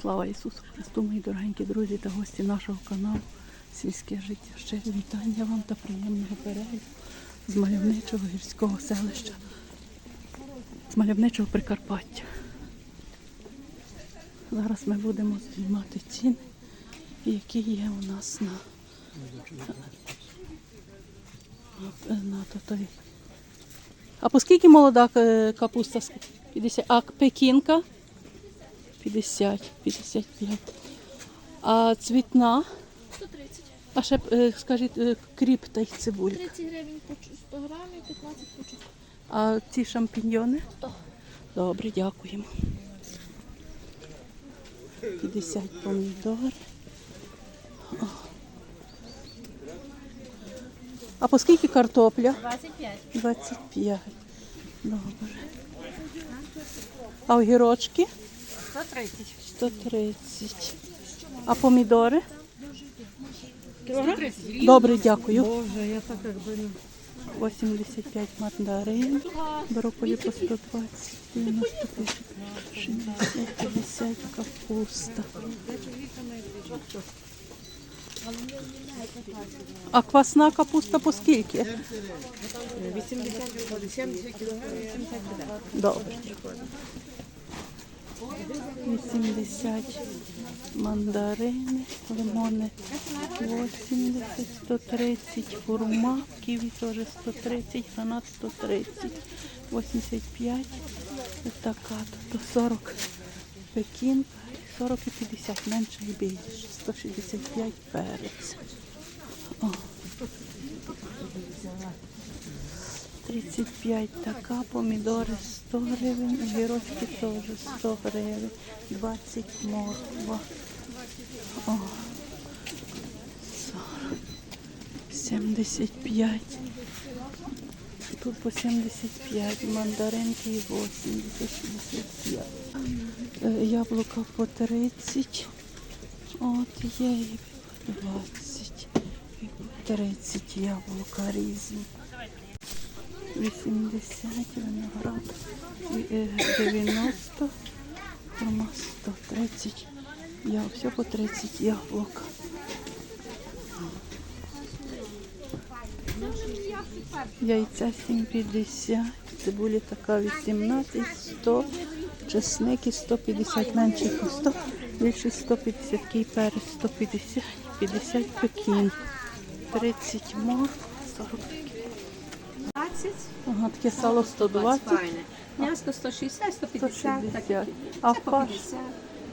Слава Ісусу Христу, мої дорогенькі друзі та гості нашого каналу Сільське життя. Щирі вітання вам та приємного перегляду з мальовничого гірського селища, з мальовничого Прикарпаття. Зараз ми будемо знімати ціни, які є у нас на, на, на то той. А по скільки молода е, капуста? 50. А пекінка? 50, 55. А цвітна? 130. А ще, е, скажіть, е, кріп та й цибулька. 30 гривень по 100 грамів, 15 по чу- А ці шампіньйони? 100. Добре, дякуємо. 50 помідор. А по скільки картопля? 25. 25. Добре. А огірочки? 130. 130. А помідори? 130. Добре, дякую. Боже, я так якби не 85 мандарин, брокколі по 120, 95, 60, 50 капуста. А квасна капуста по скільки? 80 70 кілограмів, 70 кілограмів. Добре. 80 мандарини, лимони 80, 130, хурма, ківі теж 130, гранат 130, 85, така, тут 40 пекінка, 40 і 50, менше і більше, 165 перець. О. 35 така, помідори 100 гривень, огірочки теж 100 гривень, 20 морква. О, 40, 75. Тут по 75, мандаринки і 80, 65. Е, Яблука по 30. От є і по 20. І по 30 яблука різні. 80, виноград е, 90, форма 130, я все по 30 яблук. Яйця 7,50, цибулі така 18, 100, чесники 150, менше по 100, більше 150, кій перець 150, 50 пекін, 30 моркв, 40 пекін. 20. Ага, таке сало 120, Файне. М'ясо 160, 150. так 160. А Це по фарш? 50.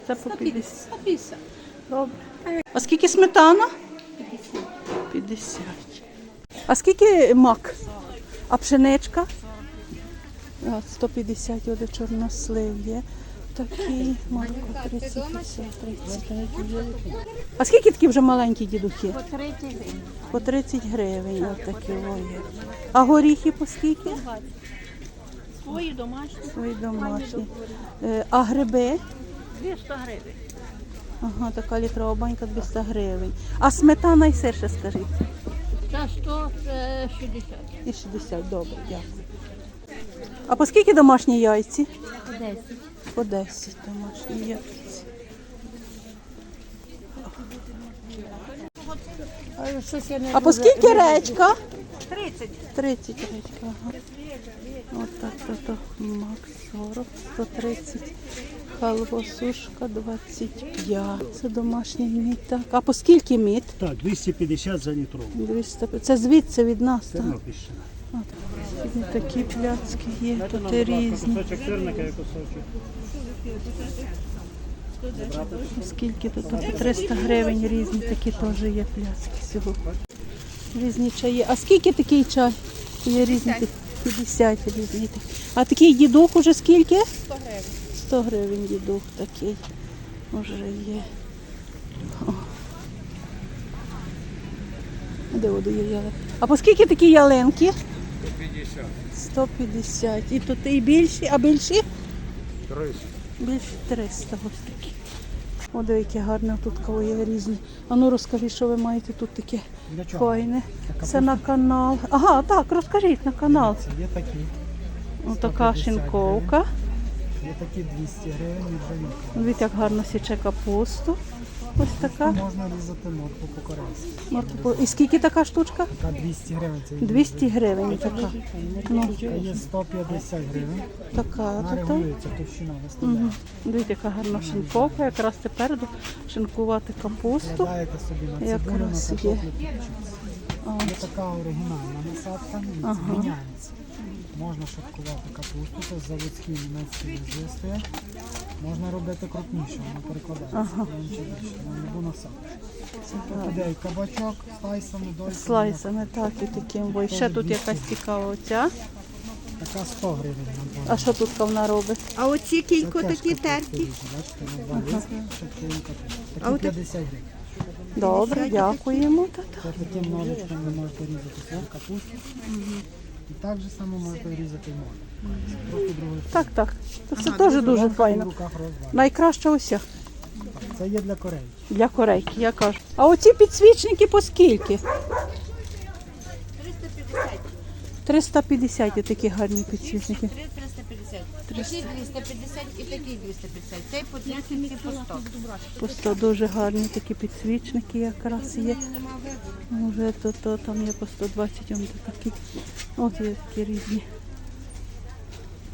Це по 50. 150. Добре. А скільки сметана? 50. А скільки мак? А пшеничка? 150 оде чорнослив є. Такий морква 30, 50, 30. А скільки такі вже маленькі дідухи? По 30 гривень. По 30 гривень. Отакі о є. А горіхи по скільки? Свої домашні. Свої домашні. Е, А гриби? 200 гривень. Ага, така літрова банька 200 гривень. А сметана і сир ще скажіть. Це 160. І 60, добре, дякую. А по скільки домашні яйці? 10. По 10 домашні. Щось А по скільки речка? 30. 30 речка, ага. От так, то, то мак 40, 130. Халвосушка 25. Це домашній мід. Так. А по скільки мід? Так, 250 за літрову. 200. Це звідси від нас, так? Тернопільщина. Такі пляцки є, тут і різні. Кусочок сирника і кусочок. Скільки тут? Тут 300 гривень різні такі теж є пляцки всього. Різні чаї. А скільки такий чай? Є різні такі. 50 різні. А такий дідух уже скільки? 100 гривень. 100 гривень дідух такий. Уже є. О. Де воду є ялинки? А по скільки такі ялинки? 150. 150. І тут і більші, а більші? 300. Більше 300 ось такі. О, диви, гарне тут кого є різні. А ну розкажіть, що ви маєте тут таке Для чого? файне. Це на канал. Ага, так, розкажіть на канал. Це є такі. Ось така шинковка. Є такі 200 гривень нержавійка. Дивіться, як гарно січе капусту. Ось така. Можна різати моркву по-корейськи. Морква. І скільки така штучка? Така 200 гривень. Це 200 гривень така. Ну, є 150 гривень. така Вона регулюється, товщина виставляє. Угу. Дивіться, яка гарна шинковка. Якраз тепер буду шинкувати капусту. Вкладаєте собі на цибулю, на Якраз є. картоплю Є така оригінальна насадка, ну, це Ага. міняється. Можна шаткувати капусту, це заводські німецькі ножи. Можна робити крупніше, вона перекладається. Ага. менше більше, на любу насадку. це Тут іде і кабачок, слайсами, дольками. Слайсами, так, і таким. Бо ще тут якась цікава оця. Така 100 гривень. А що тут вона робить? А оці кілько такі різна, Бачите, на два листя, шаткуємо капусту. А Такі 50 гривень. Добре, дякуємо. Та-та. Ножичком ви можете різати капусту. І так же само можете різати. Просто другою Так, так. Це все теж дуже файно. руках. Найкраще уся Це є для корей. для корейки, я кажу. А оці підсвічники по скільки? 350. 350 такі гарні підсвічники. 350. Такі 250 і такі 250. Цей по 30 і по 100. По 100 дуже гарні такі підсвічники якраз є. Може то, то там є по 120, он такі. От є такі різні.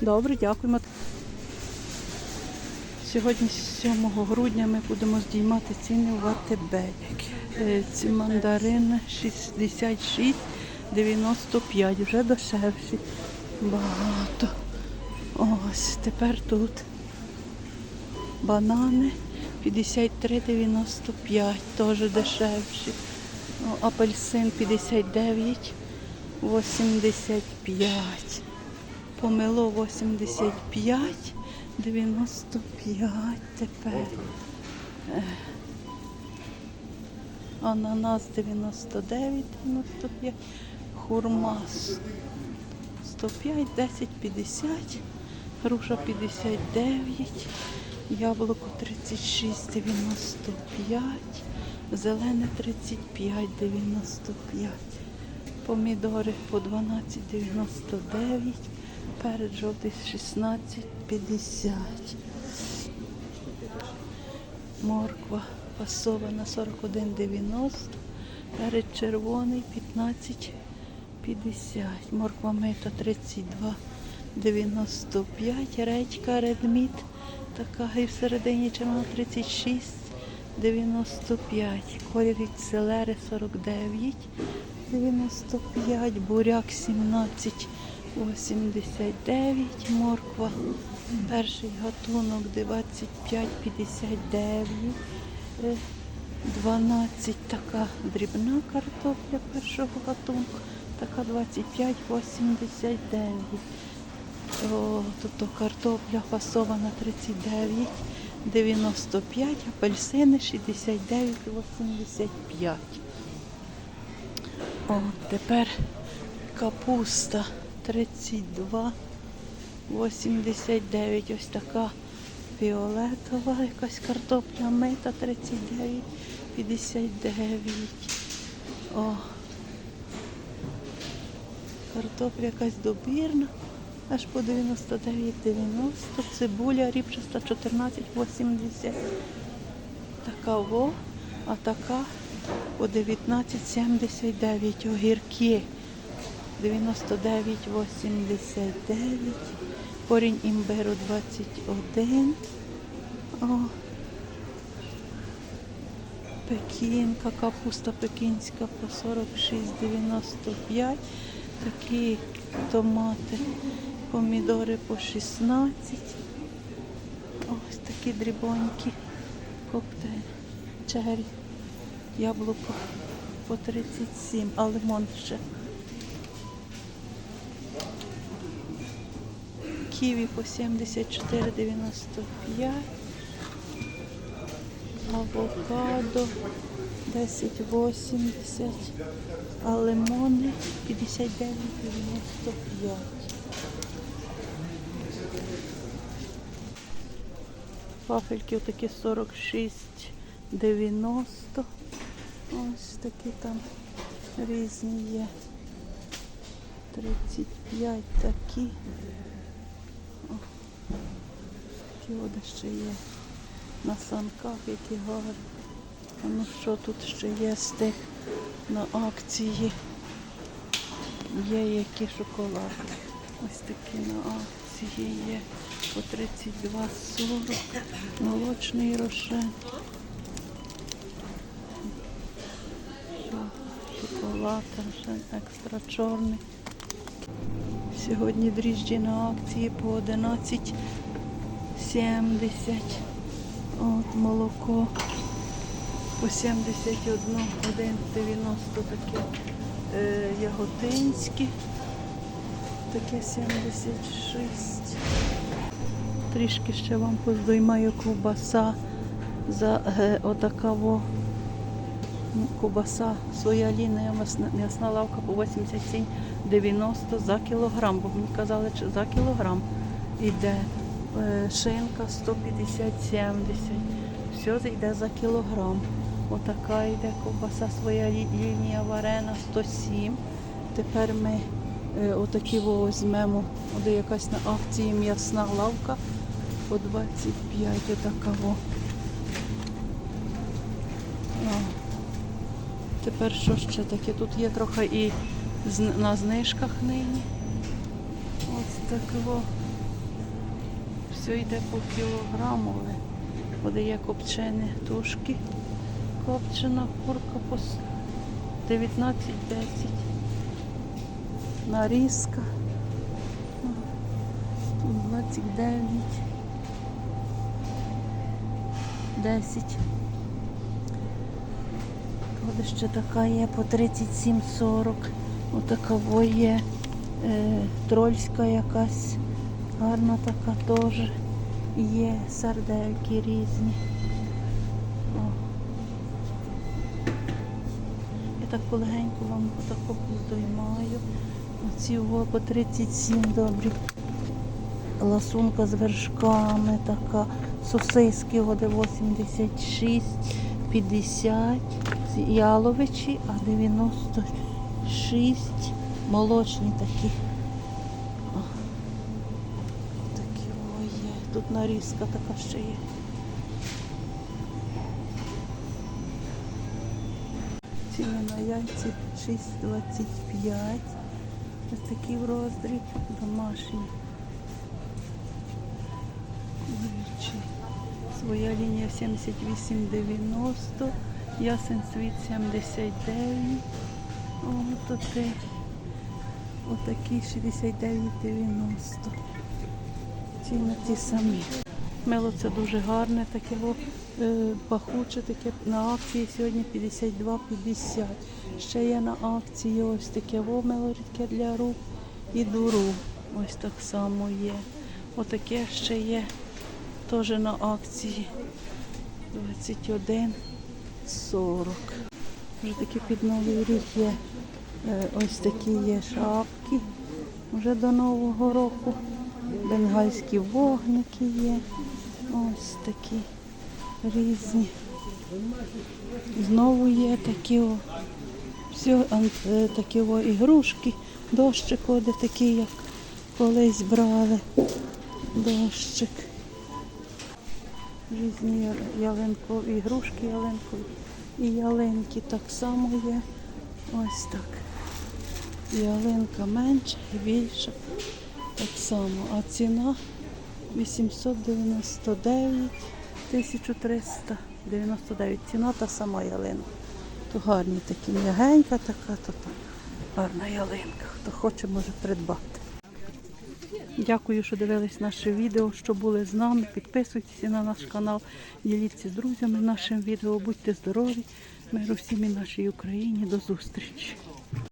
Добре, дякуємо. Сьогодні, 7 грудня, ми будемо здіймати ціни в АТБ. Е, Ці мандарини 66,95, вже дешевші. Багато. Ось тепер тут банани 53,95, теж дешевші. Ну, апельсин 59,85. Помело 85, 95 тепер. Ананас 99, 95, хурма 105, 10, 50, груша 59, яблуко 36, 95, зелене 35, 95, помідори по 12, 99, перець жовтий 16, 50. Морква фасована 41,90, перець червоний 15,50, морква мита 32,95, редька редміт, така і всередині червона 36,95, колір селери 49,95, буряк 17,89, морква Перший гатунок 25,59. е, 12 така дрібна картопля першого гатунку, така 25,89. О, тут картопля фасована 39,95, апельсини 69,85. О, тепер капуста 32. 89, ось така фіолетова, якась картопля мита 39, 59. О. Картопля якась добірна, аж по 99,90. Цибуля ріпчаста 14,80. Така во, а така по 19,79. Огірки 99,89. Корінь імбиру 21. О. Пекінка, капуста пекінська по 46,95. Такі томати, помідори по 16. Ось такі дрібонькі коктейль. Чері. Яблуко по 37, а лимон ще. Ківі по 74,95. Авокадо 10,80. А лимони 59,95. Вафельки отакі 46,90. Ось такі там різні є. 35 такі. Такі от ще є на санках, які гарні. Ну що тут ще є з тих на акції? Є які шоколади. Ось такі на акції є по 32,40. Молочний рошен. Шоколад екстра чорний. Сьогодні дріжджі на акції по 11,70. От молоко по 71, 1,90 таке е, яготинське. Таке 76. Трішки ще вам поздоймаю ковбаса за е, отакаво. Ну, Ковбаса своя лінія, м'ясна, лавка по 87,90 за кілограм, бо мені казали, що за кілограм іде Е, шинка 150-70. Все йде за кілограм. Отака йде ковбаса своя лінія варена 107. Тепер ми отакі візьмемо, де якась на акції м'ясна лавка по 25 отака во. Тепер що ще таке? Тут є трохи і на знижках нині. Ось такого. Все йде по кілограму. Подає копчені тушки. Копчена курка по с- 19,10. Нарізка. 29. 10. Тут ще така є по 37,40. Отака є е, трольська якась. Гарна така теж. Є сардельки різні. О. Я так полегенько вам отако поздоймаю. Оці о, по 37 добрі. Ласунка з вершками така. Сосиски води 86, 50, яловичі, а 96 молочні такі. Такі о. Тут нарізка така ще є. Ціни на яйці 6,25. Ось такі в роздріб домашні. Своя лінія 78,90. Ясен світ 79. О, ти. Отакі 69,90. Ціни ті самі. Мило це дуже гарне, таке пахуче, таке на акції сьогодні 52,50. Ще є на акції ось таке о, мило рідке для рук і дуру. Ось так само є. Отаке ще є теж на акції 21,40. Вже такі під новий рік є. Е, Ось такі є шапки вже до Нового року. Бенгальські вогники є. Ось такі різні. Знову є такі о, все, такі о, ігрушки. Дощик ходить такий, як колись брали. Дощик. Різні ялинкові ігрушки ялинкові. І ялинки так само є. Ось так. Ялинка менша і більша. Так само. А ціна 899 1399. Ціна та сама ялинка. То гарні такі м'ягенька така, то так. Гарна ялинка. Хто хоче, може придбати. Дякую, що дивились наше відео, що були з нами. Підписуйтесь на наш канал, діліться з друзями нашим відео. Будьте здорові, миру всім і нашій Україні. До зустрічі.